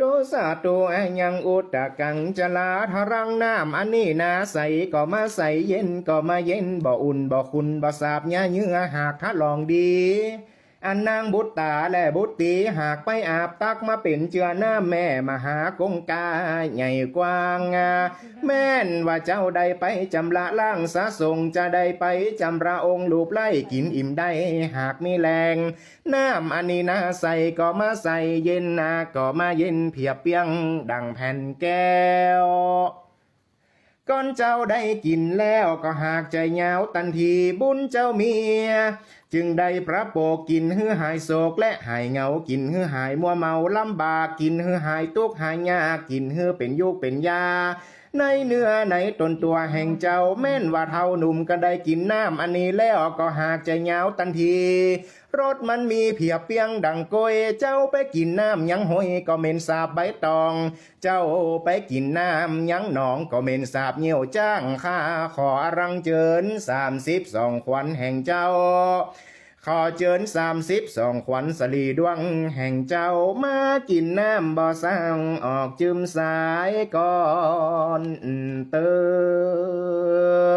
ตัวสาตแอยังอุตตะกังจะลาทรังน้ำอันนี้นาใสก็มาใสเย็นก็มาเย็นบ่อุ่นบ่คุณบ่สาบยาเยื่อหากถ้าลองดี อันนางบุตรตาและบุตรตีหากไปอาบตักมาเป็นเจือหน้าแม่มหากงกาใหญ่กว้างาแม่นว่าเจ้าใดไปจำละล่างสะทรงจะได้ไปจำระองค์ลูบไล่กินอิ่มได้หากมีแรง น้ำอันนี้นาใส่ก็มาใส่เย็นนาก็มาเย็นเพียบเปียงดังแผ่นแก้วก่อนเจ้าได้กินแล้วก็หากใจเหงาตันทีบุญเจ้าเมีย จึงได้พระโปกกินหือหายโศกและหายเหงากินหือหายมัวเมาลำบากกินหือหายตุกหายยากินหือเป็นยุกเป็นยา ในเนื้อในตนตัวแห่งเจ้าแม่นว่าเท่าหนุ่มก็ได้กินน้ำอันนี้แล้วก็หากใจเหงาตันทีรถมันมีเพียบเปียงดังโกยเจ้าไปกินน้ำยังหอยก็เหม็นสาบใบตอง เจ้าไปกินน้ำยังหนองก็เหม็นสาบเหี่ยวจ้างข้าขอรังเจิญสามสิบสองขวัญแห่งเจ้า ขอเจิญสามสิบสองขวัญสลีดวง แห่งเจ้ามากินน้ำบ่อสร้างออกจึมสายก่อนเติม